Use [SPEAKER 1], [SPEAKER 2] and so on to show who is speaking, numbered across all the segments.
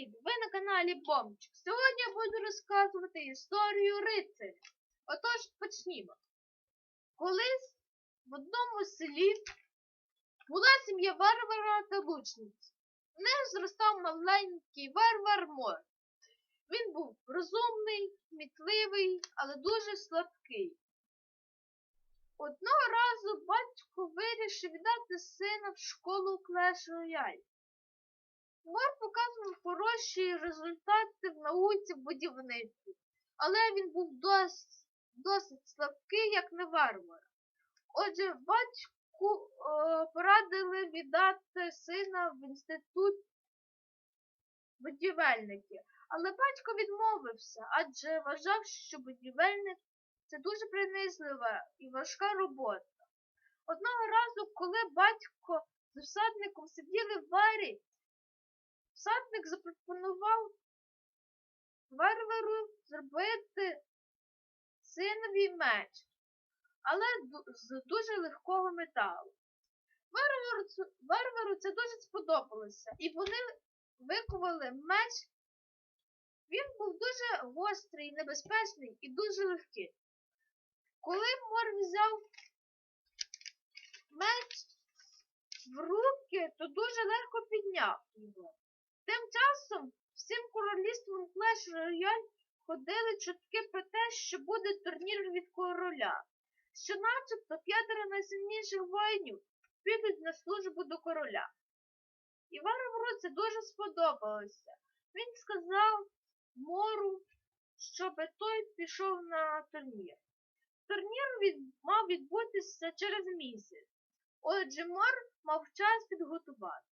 [SPEAKER 1] Привіт! Ви на каналі Бомчик. Сьогодні я буду розказувати історію рицаря. Отож, почнімо. Колись в одному селі була сім'я варвара та лучниці. В них зростав маленький варвар Мор. Він був розумний, мітливий, але дуже слабкий. Одного разу батько вирішив віддати сина в школу Клеш Рояль. Мор показував хороші результати в науці будівництві, але він був досить, досить слабкий, як не варвар. Отже, батьку е, порадили віддати сина в інститут будівельників. Але батько відмовився, адже вважав, що будівельник це дуже принизлива і важка робота. Одного разу, коли батько з всадником сиділи в варі, всадник запропонував варвару зробити синові меч, але з дуже легкого металу. Варвару це дуже сподобалося, і вони викували меч. Він був дуже гострий, небезпечний і дуже легкий. Коли Мор взяв меч в руки, то дуже легко підняв його. Тим часом всім королівством Клеш Рояль ходили чутки про те, що буде турнір від короля, що начебто п'ятеро найсильніших воїнів підуть на службу до короля. І Варвару це дуже сподобалося. Він сказав Мору, щоб той пішов на турнір. Турнір від... мав відбутися через місяць. Отже, Мор мав час підготуватися.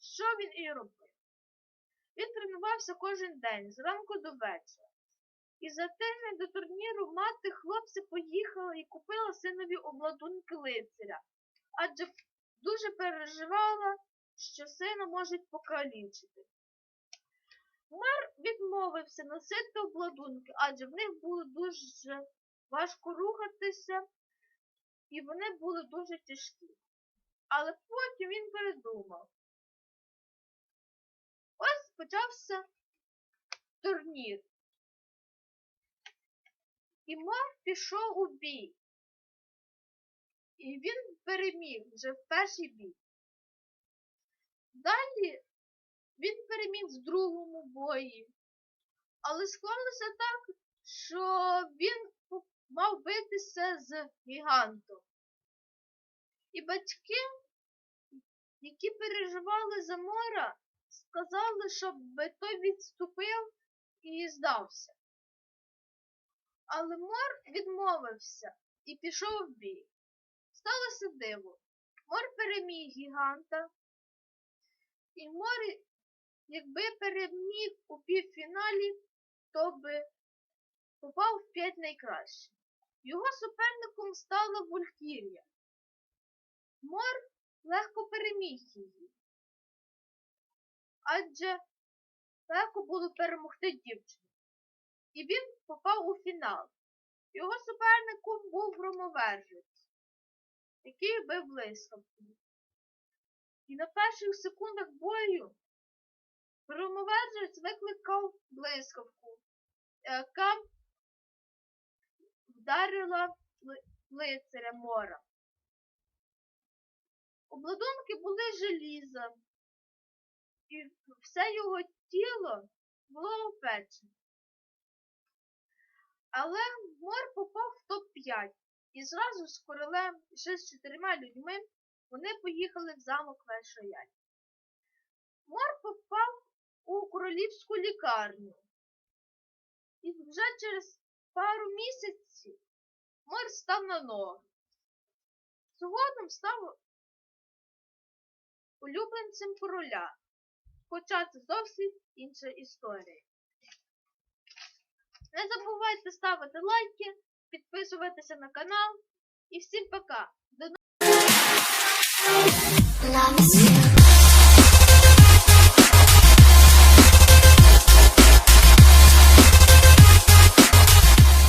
[SPEAKER 1] Що він і робив? Він тренувався кожен день, зранку до вечора. І за тиждень до турніру мати хлопця поїхала і купила синові обладунки лицаря, адже дуже переживала, що сина можуть покалічити. Мер відмовився носити обладунки, адже в них було дуже важко рухатися, і вони були дуже тяжкі. Але потім він передумав. Почався турнір. І Мор пішов у бій. І він переміг вже в перший бій. Далі він переміг в другому бої. Але склалося так, що він мав битися з гігантом. І батьки, які переживали за мора, сказали, щоб той відступив і здався. Але мор відмовився і пішов в бій. Сталося диво. Мор переміг гіганта, і мор, якби переміг у півфіналі, то би попав в п'ять найкращих. Його суперником стала Вулькір'я. Мор легко переміг її. Адже легко було перемогти дівчину. І він попав у фінал. Його суперником був громовержець, який бив блискавку. І на перших секундах бою громовержець викликав блискавку, яка вдарила лицаря мора. Обладунки були желіза, і все його тіло було опечене. Але Мор попав в топ-5 і зразу з королем і ще з чотирма людьми вони поїхали в замок Вешояль. Мор попав у королівську лікарню. І вже через пару місяців Мор став на ноги. Згодом став улюбленцем короля. Хоча це зовсім інша історія. Не забувайте ставити лайки, підписуватися на канал. І всім пока! До
[SPEAKER 2] нових.